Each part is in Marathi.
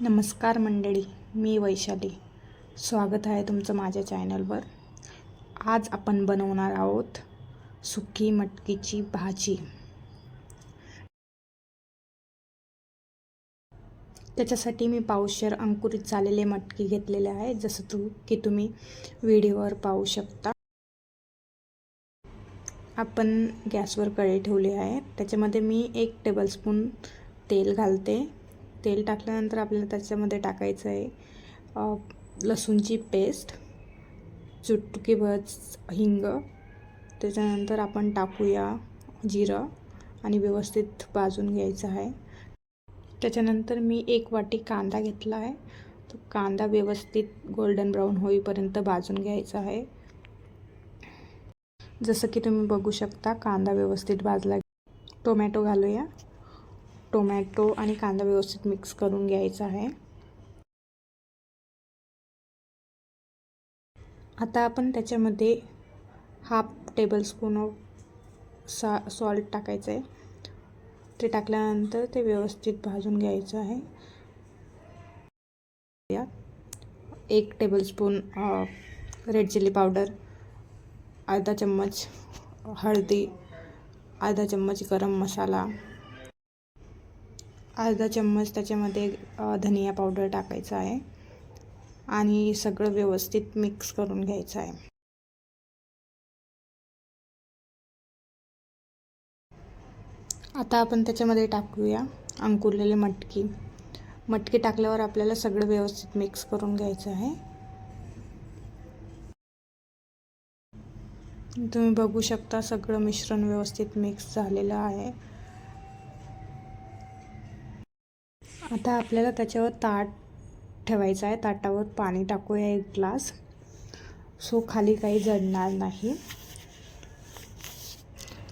नमस्कार मंडळी मी वैशाली. स्वागत आहे तुमचं माझ्या चॅनलवर. आज आपण बनवणार आहोत सुकी मटकीची भाजी. त्याच्यासाठी मी पावशर अंकुरित झालेले मटकी घेतलेले आहे जसं तू की तुम्ही व्हिडिओवर पाहू शकता. आपण गॅसवर कळी ठेवली आहे. त्याच्यामध्ये मी एक टेबलस्पून तेल घालते. तेल टाकल्यानंतर आपल्याला त्याच्यामध्ये टाकायचं आहे लसूणची पेस्ट चुटकीभर हिंग. त्याच्यानंतर आपण टाकूया जिरं आणि व्यवस्थित भाजून घ्यायचं आहे. त्याच्यानंतर मी एक वाटी कांदा घेतला आहे. तो कांदा व्यवस्थित गोल्डन ब्राऊन होईपर्यंत भाजून घ्यायचा आहे. जसं की तुम्ही बघू शकता कांदा व्यवस्थित भाजला. टोमॅटो घालूया. टोमॅटो आणि कांदा व्यवस्थित मिक्स करून घ्यायचा आहे. आता आपण त्याच्यामध्ये हाफ टेबलस्पून ऑफ सा सॉल्ट टाकायचं आहे. ते टाकल्यानंतर ते व्यवस्थित भाजून घ्यायचं आहे. एक टेबलस्पून रेड चिली पावडर अर्धा चम्मच हळदी अर्धा चम्मच गरम मसाला अर्धा चम्मच त्याच्यामध्ये धनिया पावडर टाकायचा आहे. आणि सगळं व्यवस्थित मिक्स करून घ्यायचं आहे. आता आपण त्याच्यामध्ये टाकूया अंकुरलेले मटकी. मटकी टाकल्यावर आपल्याला सगळं व्यवस्थित मिक्स करून घ्यायचं आहे. तुम्ही बघू शकता सगळं मिश्रण व्यवस्थित मिक्स झालेलं आहे. आता आपल्याला त्याच्यावर ताट ठेवायचं आहे. ताटावर पाणी टाकूया एक ग्लास. सो खाली काही जडणार नाही.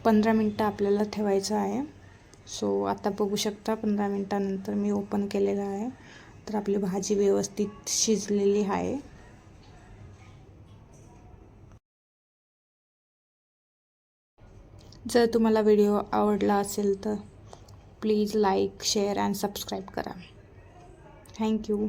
पंधरा मिनटं आपल्याला ठेवायचं आहे. सो आता बघू शकता पंधरा मिनटानंतर मी ओपन केलेलं आहे. तर आपली भाजी व्यवस्थित शिजलेली आहे. जर तुम्हाला व्हिडिओ आवडला असेल तर please like share and subscribe करा. Thank you.